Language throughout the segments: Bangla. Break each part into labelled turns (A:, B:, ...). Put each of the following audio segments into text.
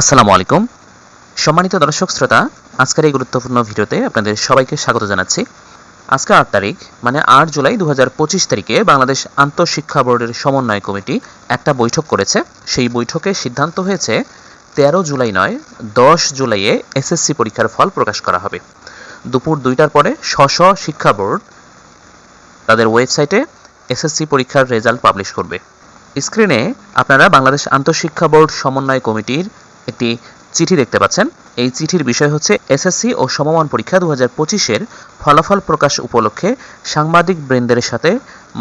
A: আসসালামু আলাইকুম। সম্মানিত দর্শক, শ্রোতা, আজকের এই গুরুত্বপূর্ণ ভিডিওতে আপনাদের সবাইকে স্বাগত জানাচ্ছি। আজকে আট তারিখ মানে আট জুলাই দু হাজার পঁচিশ তারিখে বাংলাদেশ আন্তঃশিক্ষা বোর্ডের সমন্বয় কমিটি একটা বৈঠক করেছে। সেই বৈঠকে সিদ্ধান্ত হয়েছে, তেরো জুলাই নয়, দশ জুলাইয়ে এসএসসি পরীক্ষার ফল প্রকাশ করা হবে। দুপুর দুইটার পরে স্ব শিক্ষা বোর্ড তাদের ওয়েবসাইটে এসএসসি পরীক্ষার রেজাল্ট পাবলিশ করবে। স্ক্রিনে আপনারা বাংলাদেশ আন্তঃশিক্ষা বোর্ড সমন্বয় কমিটির একটি চিঠি দেখতে পাচ্ছেন। এই চিঠির বিষয় হচ্ছে এসএসসি ও সমমান পরীক্ষা দু হাজার পঁচিশের ফলাফল প্রকাশ উপলক্ষে সাংবাদিক বৃন্দের সাথে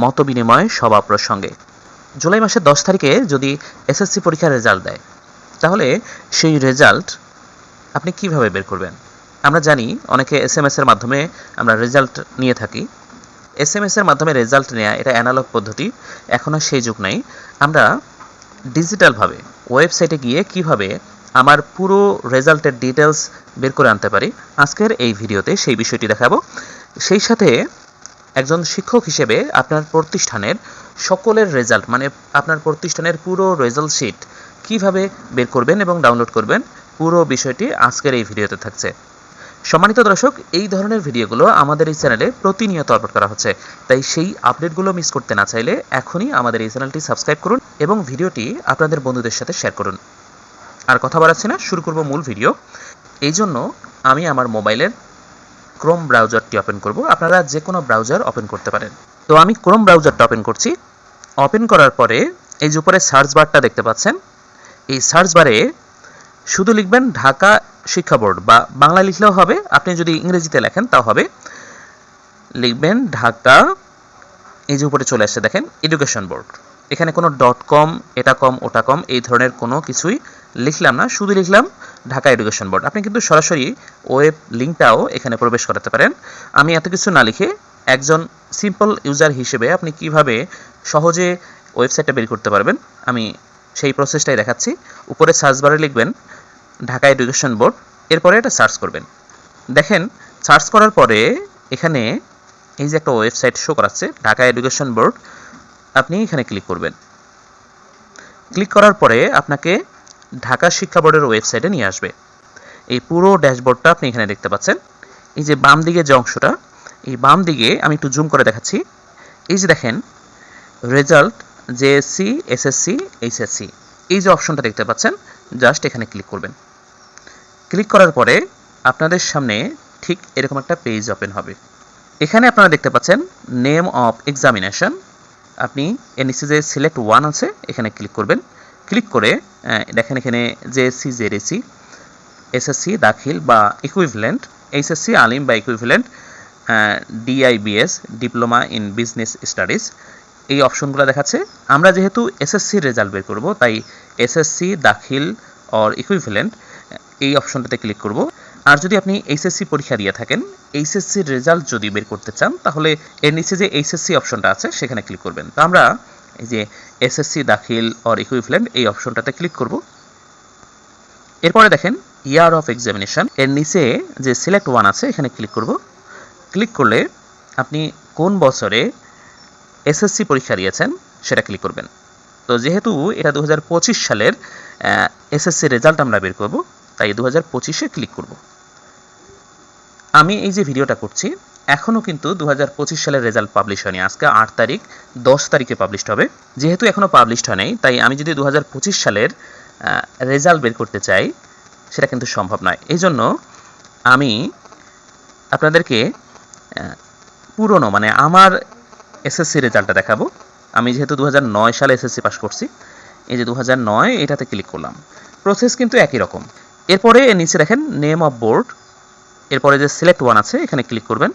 A: মতবিনিময় সভা প্রসঙ্গে। জুলাই মাসের দশ তারিখে যদি এসএসসি পরীক্ষার রেজাল্ট দেয়, তাহলে সেই রেজাল্ট আপনি কীভাবে বের করবেন? আমরা জানি অনেকে এস এম এর মাধ্যমে আমরা রেজাল্ট নিয়ে থাকি। এস এম এর মাধ্যমে রেজাল্ট নেওয়া এটা অ্যানালগ পদ্ধতি, এখন সেই যুগ নাই। আমরা ডিজিটালভাবে ওয়েবসাইটে গিয়ে কীভাবে আমার পুরো রেজাল্টের ডিটেলস বের করে আনতে পারি, আজকের এই ভিডিওতে সেই বিষয়টি দেখাবো। সেই সাথে একজন শিক্ষক হিসেবে আপনার প্রতিষ্ঠানের সকলের রেজাল্ট মানে আপনার প্রতিষ্ঠানের পুরো রেজাল্ট শিট কীভাবে বের করবেন এবং ডাউনলোড করবেন, পুরো বিষয়টি আজকের এই ভিডিওতে থাকছে। সম্মানিত দর্শক, এই ধরনের ভিডিওগুলো আমাদের এই চ্যানেলে প্রতিনিয়ত আপলোড করা হচ্ছে। তাই সেই আপডেটগুলো মিস করতে না চাইলে এখনই আমাদের এই চ্যানেলটি সাবস্ক্রাইব করুন এবং ভিডিওটি আপনাদের বন্ধুদের সাথে শেয়ার করুন। আর কথা বাড়াচ্ছি না, শুরু করব মূল ভিডিও। এই জন্য আমি আমার মোবাইলের ক্রোম ব্রাউজারটি ওপেন করব। আপনারা যে কোনো ব্রাউজার ওপেন করতে পারেন। তো আমি ক্রোম ব্রাউজারটা ওপেন করছি। ওপেন করার পরে এই যে উপরে সার্চ বারটা দেখতে পাচ্ছেন, এই সার্চ বারে শুধু লিখবেন ঢাকা শিক্ষা বোর্ড বা বাংলা লিখলেও হবে। আপনি যদি ইংরেজিতে লেখেন, তাও হবে। লিখবেন ঢাকা, এই যে উপরে চলে আসছে, দেখেন এডুকেশন বোর্ড এখানে কোনো ডট কম এটা কম ওটা কম এই ধরনের কোনো কিছুই লিখলাম না। শুধু লিখলাম ঢাকা এডুকেশন বোর্ড আপনি কিন্তু সরাসরি ওয়েব লিঙ্কটাও এখানে প্রবেশ করাতে পারেন। আমি এত কিছু না লিখে একজন সিম্পল ইউজার হিসেবে আপনি কীভাবে সহজে ওয়েবসাইটটা বের করতে পারবেন, আমি সেই প্রসেসটাই দেখাচ্ছি। উপরে সার্চ বারে লিখবেন ঢাকা এডুকেশন বোর্ড এরপরে এটা সার্চ করবেন। দেখেন সার্চ করার পরে এখানে এই যে একটা ওয়েবসাইট শো করাচ্ছে, ঢাকা এডুকেশন বোর্ড আপনি এখানে ক্লিক করবেন। ক্লিক করার পরে আপনাকে ঢাকা শিক্ষা বোর্ডের ওয়েবসাইটে নিয়ে আসবে। এই পুরো ড্যাশবোর্ডটা আপনি এখানে দেখতে পাচ্ছেন। এই যে বাম দিকে যে অংশটা, এই বাম দিকে আমি একটু জুম করে দেখাচ্ছি। এই যে দেখেন রেজাল্ট জেএসসি এসএসসি এইচএসসি এই যে অপশনটা দেখতে পাচ্ছেন জাস্ট এখানে ক্লিক করবেন। ক্লিক করার পরে আপনাদের সামনে ঠিক এরকম একটা পেজ ওপেন হবে। এখানে আপনারা দেখতে পাচ্ছেন নেম অফ এক্সামিনেশন আপনি এর নিচে যে সিলেক্ট ওয়ান আছে, এখানে ক্লিক করবেন। ক্লিক করে দেখেন এখানে জেএসসি জেডএসসি এসএসসি দাখিল বা ইকুইভ্যালেন্ট এইচএসসি আলিম বা equivalent DIBS diploma in business studies এই অপশনগুলো দেখাচ্ছে। আমরা যেহেতু এসএসসি রেজাল্ট বের করব, তাই এসএসসি দাখিল অর ইকুইভ্যালেন্ট এই অপশনটাতে ক্লিক করব। আর যদি আপনি এইচএসসি পরীক্ষা দিয়ে থাকেন এইচএসসির রেজাল্ট যদি বের করতে চান, তাহলে এর নিচে যে এইচএসসি অপশনটা আছে, সেখানে ক্লিক করবেন। তো আমরা এই যে এসএসসি দাখিল অর ইকুইভ্যালেন্ট এই অপশনটাতে ক্লিক করব। এরপরে দেখেন ইয়ার অফ এক্সামিনেশন এর নিচে যে সিলেক্ট ওয়ান আছে, এখানে ক্লিক করব। ক্লিক করলে আপনি কোন বছরে এসএসসি পরীক্ষা দিয়েছেন, সেটা ক্লিক করবেন। তো যেহেতু এটা দু হাজার পঁচিশ সালের এসএসসি রেজাল্ট আমরা বের করব তাই দু হাজার পঁচিশে ক্লিক করব। আমি এই যে ভিডিওটা করছি এখনও কিন্তু দু হাজার পঁচিশ সালের রেজাল্ট পাবলিশ হয়নি। আজকে আট তারিখ, দশ তারিখে পাবলিশড হবে। যেহেতু এখনও পাবলিশড হয়নি তাই আমি যদি দু হাজার পঁচিশ সালের রেজাল্ট বের করতে চাই, সেটা কিন্তু সম্ভব নয়। এই জন্য আমি আপনাদেরকে পুরনো মানে আমার এসএসসি রেজাল্টটা দেখাবো। আমি যেহেতু দু হাজার নয় সালে এসএসসি পাস করছি, এই যে দু নয় এটাতে ক্লিক করলাম। প্রসেস কিন্তু একই রকম। এরপরে এর নিচে দেখেন নেম অফ বোর্ড এরপরে যে সিলেক্ট ওয়ান আছে, এখানে ক্লিক করবেন।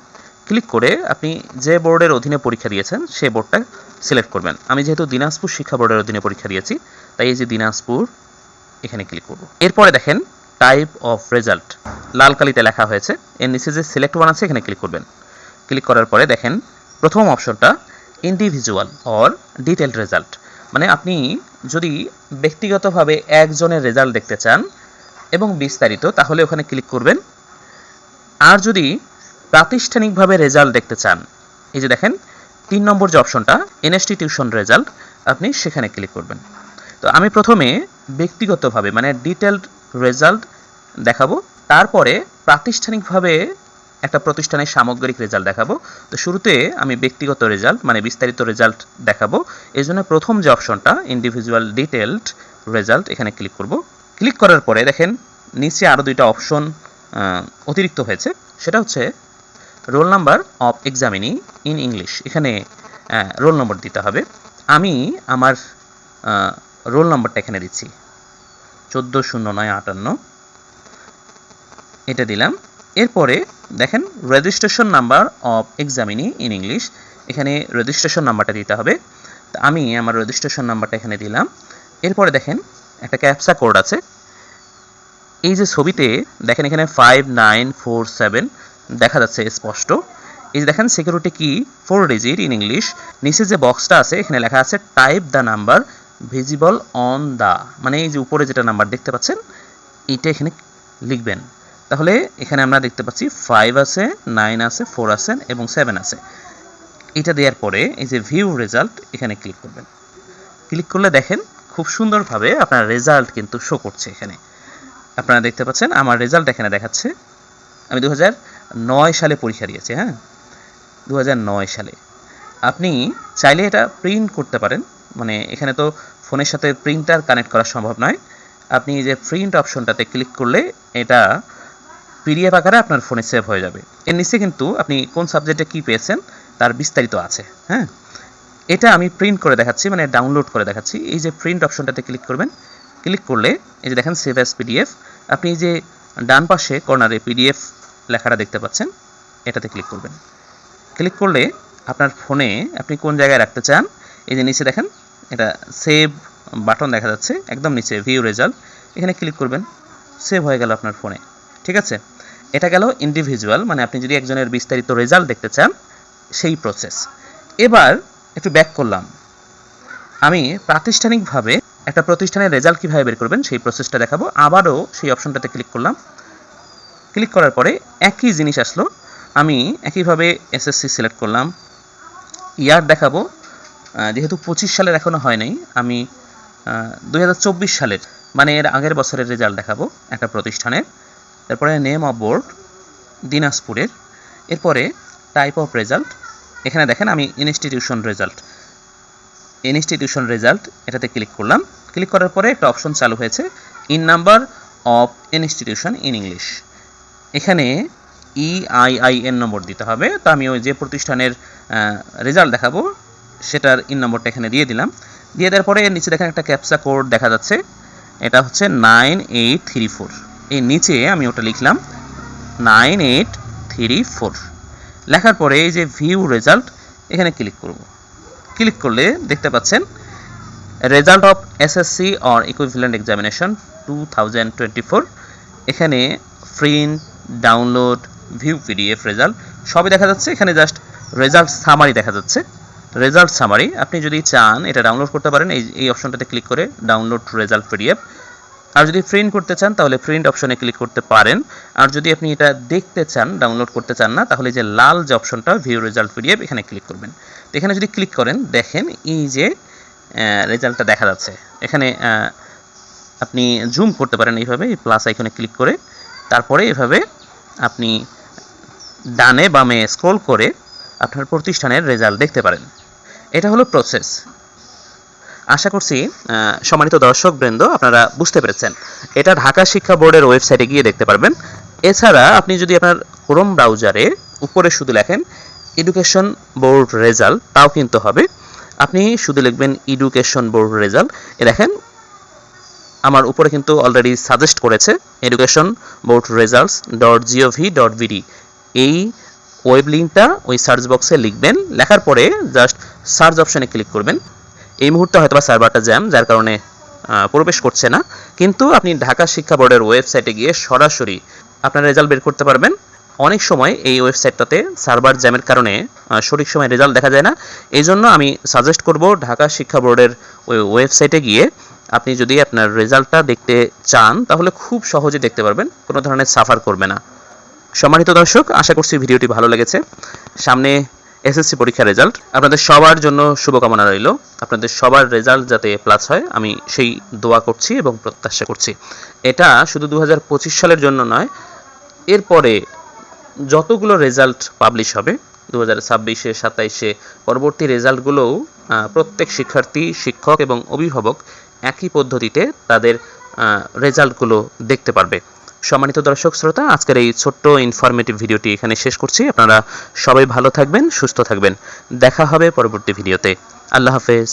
A: ক্লিক করে আপনি যে বোর্ডের অধীনে পরীক্ষা দিয়েছেন, সেই বোর্ডটা সিলেক্ট করবেন। আমি যেহেতু দিনাজপুর শিক্ষা বোর্ডের অধীনে পরীক্ষা দিয়েছি, তাই এই যে দিনাজপুর, এখানে ক্লিক করব। এরপরে দেখেন টাইপ অফ রেজাল্ট লাল কালিতে লেখা হয়েছে। এর নিচে যে সিলেক্ট ওয়ান আছে, এখানে ক্লিক করবেন। ক্লিক করার পরে দেখেন প্রথম অপশনটা ইন্ডিভিজুয়াল অর ডিটেলড রেজাল্ট মানে আপনি যদি ব্যক্তিগতভাবে একজনের রেজাল্ট দেখতে চান এবং বিস্তারিত, তাহলে ওখানে ক্লিক করবেন। আর যদি প্রাতিষ্ঠানিকভাবে রেজাল্ট দেখতে চান, এই যে দেখেন, তিন নম্বর যে অপশনটা ইনস্টিটিউশন রেজাল্ট আপনি সেখানে ক্লিক করবেন। তো আমি প্রথমে ব্যক্তিগতভাবে মানে ডিটেলড রেজাল্ট দেখাবো, তারপরে প্রাতিষ্ঠানিকভাবে একটা প্রতিষ্ঠানের সামগ্রিক রেজাল্ট দেখাবো। তো শুরুতে আমি ব্যক্তিগত রেজাল্ট মানে বিস্তারিত রেজাল্ট দেখাবো। এই জন্য প্রথম যে অপশনটা ইন্ডিভিজুয়াল ডিটেলড রেজাল্ট এখানে ক্লিক করব। ক্লিক করার পরে দেখেন নিচে আরও দুইটা অপশন অতিরিক্ত হয়েছে। সেটা হচ্ছে roll number of examinee in English. এখানে রোল নম্বর দিতে হবে। আমি আমার রোল নম্বরটা এখানে দিচ্ছি। চোদ্দ শূন্য নয় আটান্ন। এটা দিলাম। এরপরে দেখেন registration number of examinee in English এখানে রেজিস্ট্রেশন নাম্বারটা দিতে হবে। আমি আমার রেজিস্ট্রেশন নাম্বারটা এখানে দিলাম। এরপরে দেখেন একটা ক্যাপসা কোড আছে। এই যে ছবিতে দেখেন এখানে ফাইভ নাইন ফোর সেভেন দেখা যাচ্ছে স্পষ্ট। এই যে দেখেন সিকিউরিটি কি ফোর ডিজিট ইন ইংলিশ নিচে যে বক্সটা আছে, এখানে লেখা আছে type the number visible on the মানে এই যে উপরে যেটা নাম্বার দেখতে পাচ্ছেন, এইটা এখানে লিখবেন। তাহলে এখানে আমরা দেখতে পাচ্ছি ফাইভ আছে নাইন আছে ফোর আছে এবং সেভেন আছে। এটা দেওয়ার পরে এই যে ভিউ রেজাল্ট এখানে ক্লিক করবেন। ক্লিক করলে দেখেন খুব সুন্দরভাবে আপনার রেজাল্ট কিন্তু শো করছে এখানে। আপনারা দেখতে পাচ্ছেন, আমার রেজাল্ট এখানে দেখাচ্ছে। আমি দু নয় সালে পরীক্ষা দিয়েছি হ্যাঁ? দু নয় সালে। আপনি চাইলে এটা প্রিন্ট করতে পারেন। মানে এখানে তো ফোনের সাথে প্রিন্টার কানেক্ট করা সম্ভব নয়। আপনি যে প্রিন্ট অপশনটাতে ক্লিক করলে এটা পিডিএফ আকারে আপনার ফোনে সেভ হয়ে যাবে। এর নিচে কিন্তু আপনি কোন সাবজেক্টে কী পেয়েছেন, তার বিস্তারিত আছে হ্যাঁ? এটা আমি প্রিন্ট করে দেখাচ্ছি মানে ডাউনলোড করে দেখাচ্ছি। এই যে প্রিন্ট অপশনটাতে ক্লিক করবেন ক্লিক করলে এই যে দেখেন সেভ অ্যাজ পিডিএফ আপনি এই যে ডান পাশে কর্নারে পিডিএফ লেখাটা দেখতে পাচ্ছেন, এটাতে ক্লিক করবেন। ক্লিক করলে আপনার ফোনে আপনি কোন জায়গায় রাখতে চান, এই যে নিচে দেখেন, এটা সেভ বাটন দেখা যাচ্ছে, একদম নিচে ভিউ রেজাল্ট এখানে ক্লিক করবেন সেভ হয়ে গেল আপনার ফোনে ঠিক আছে? এটা গেল ইন্ডিভিজুয়াল মানে আপনি যদি একজনের বিস্তারিত রেজাল্ট দেখতে চান, সেই প্রসেস এবার একটু ব্যাক করলাম। আমি প্রাতিষ্ঠানিকভাবে একটা প্রতিষ্ঠানের রেজাল্ট কীভাবে বের করবেন সেই প্রসেসটা দেখাবো। আবারও সেই অপশনটাতে ক্লিক করলাম। ক্লিক করার পরে একই জিনিস আসলো। আমি একইভাবে এসএসসি সিলেক্ট করলাম। ইয়ার দেখাবো। যেহেতু পঁচিশ সালের এখনও হয় নাই, আমি দু হাজার চব্বিশ সালের মানে এর আগের বছরের রেজাল্ট দেখাবো একটা প্রতিষ্ঠানের। তারপরে নেম অফ বোর্ড দিনাজপুরের। এরপরে টাইপ অফ রেজাল্ট এখানে দেখেন আমি ইনস্টিটিউশন রেজাল্ট ইনস্টিটিউশন রেজাল্ট এটাতে ক্লিক করলাম। ক্লিক করার পরে একটা অপশন চালু হয়েছে in number of institution in English এখানে E ইআইআইএন নম্বর দিতে হবে। তো আমি ওই যে প্রতিষ্ঠানের রেজাল্ট দেখাবো, সেটার ইন নম্বরটা এখানে দিয়ে দিলাম। দিয়ে দেওয়ার পরে নিচে দেখেন একটা ক্যাপসা কোড দেখা যাচ্ছে। এটা হচ্ছে নাইন এইট থ্রি ফোর এই নিচে আমি ওটা লিখলাম নাইন এইট থ্রি ফোর লেখার পরে এই যে ভিউ রেজাল্ট এখানে ক্লিক করব। ক্লিক করলে দেখতে পাচ্ছেন result of SSC or equivalent examination two এখানে print download view PDF result সবই দেখা যাচ্ছে। এখানে জাস্ট রেজাল্ট সামারি দেখা যাচ্ছে। রেজাল্ট সামারি আপনি যদি চান এটা ডাউনলোড করতে পারেন, এই এই অপশনটাতে ক্লিক করে ডাউনলোড রেজাল্ট পিডিএফ আর যদি প্রিন্ট করতে চান, তাহলে প্রিন্ট অপশনে ক্লিক করতে পারেন। আর যদি আপনি এটা দেখতে চান ডাউনলোড করতে চান না, তাহলে যে লাল যে অপশনটা ভিউ রেজাল্ট পিডিএফ এখানে ক্লিক করবেন। তো এখানে যদি ক্লিক করেন, দেখেন এই যে রেজাল্টটা দেখা যাচ্ছে। এখানে আপনি জুম করতে পারেন এইভাবে, এই প্লাস আইকনে ক্লিক করে। তারপরে এভাবে আপনি ডানে বামে স্ক্রল করে আপনার প্রতিষ্ঠানের রেজাল্ট দেখতে পারেন। এটা হলো প্রসেস আশা করছি সম্মানিত দর্শক বৃন্দ আপনারা বুঝতে পেরেছেন। এটা ঢাকা শিক্ষা বোর্ডের ওয়েবসাইটে গিয়ে দেখতে পারবেন। এছাড়া আপনি যদি আপনার ক্রোম ব্রাউজারে উপরে শুধু লেখেন এডুকেশন বোর্ড রেজাল্ট তাও কিন্তু হবে। আপনি শুধু লিখবেন এডুকেশন বোর্ড রেজাল্ট এ দেখেন, আমার উপরে কিন্তু অলরেডি সাজেস্ট করেছে education board results dot gov dot bd এই ওয়েব লিঙ্কটা ওই সার্চ বক্সে লিখবেন, লেখার পরে জাস্ট সার্চ অপশানে ক্লিক করবেন। এই মুহূর্তে হয়তোবা সার্ভারটা জ্যাম, যার কারণে প্রবেশ করছে না। কিন্তু আপনি ঢাকা শিক্ষা বোর্ডের ওয়েবসাইটে গিয়ে সরাসরি আপনার রেজাল্ট বের করতে পারবেন। অনেক সময় এই ওয়েবসাইটটাতে সার্ভার জ্যামের কারণে সঠিক সময় রেজাল্ট দেখা যায় না। এই জন্য আমি সাজেস্ট করব ঢাকা শিক্ষা বোর্ডের ওই ওয়েবসাইটে গিয়ে আপনি যদি আপনার রেজাল্টটা দেখতে চান, তাহলে খুব সহজে দেখতে পারবেন। কোনো ধরনের সাফার করবে না। সম্মানিত দর্শক, আশা করছি ভিডিওটি ভালো লেগেছে। সামনে এসএসসি পরীক্ষার রেজাল্ট আপনাদের সবার জন্য শুভকামনা রইল। আপনাদের সবার রেজাল্ট যাতে প্লাস হয়, আমি সেই দোয়া করছি এবং প্রত্যাশা করছি। এটা শুধু দু হাজার পঁচিশ সালের জন্য নয়, এরপরে যতগুলো রেজাল্ট পাবলিশ হবে দু হাজার ছাব্বিশে, সাতাইশে, পরবর্তী রেজাল্টগুলোও প্রত্যেক শিক্ষার্থী, শিক্ষক এবং অভিভাবক একই পদ্ধতিতে তাদের রেজাল্টগুলো দেখতে পারবে। সম্মানিত দর্শক শ্রোতা, আজকের এই ছোট্ট ইনফরমেটিভ ভিডিওটি এখানে শেষ করছি। আপনারা সবাই ভালো থাকবেন, সুস্থ থাকবেন। দেখা হবে পরবর্তী ভিডিওতে। আল্লাহ হাফেজ।